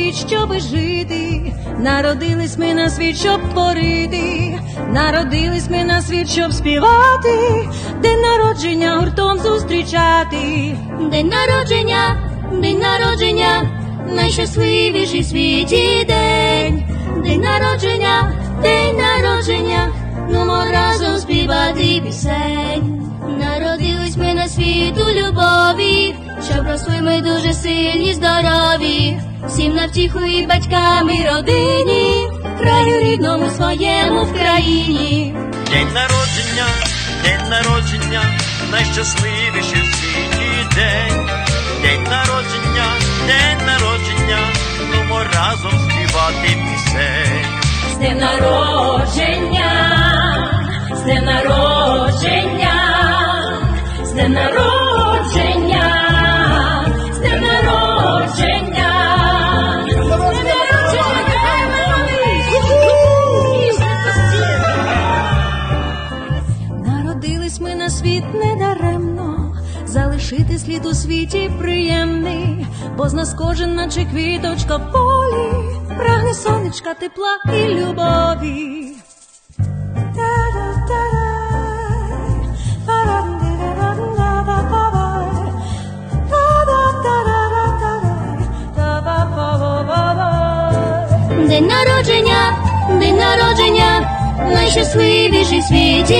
щоби жити. Народились ми на світ, щоб творити. Народились ми на світ, щоб співати. День народження гуртом зустрічати. День народження, день народження, найщасливіший в світі день. День народження, день народження, нумо разом співати пісень. Народились ми на світ у любові, щоб росли ми дуже сильні, здорові, всім на втіху і батькам і родині, краю рідному своєму в країні. День народження, день народження, найщасливіший в світі день. День народження, день народження, нумо разом співати пісень. З днем народження, з днем народження, з днем народження, світ недаремно, залишити слід у світі приємний, бо з нас кожен, наче квіточка полі, прагне сонечка, тепла і любові. День народження, день народження, найщасливіший світі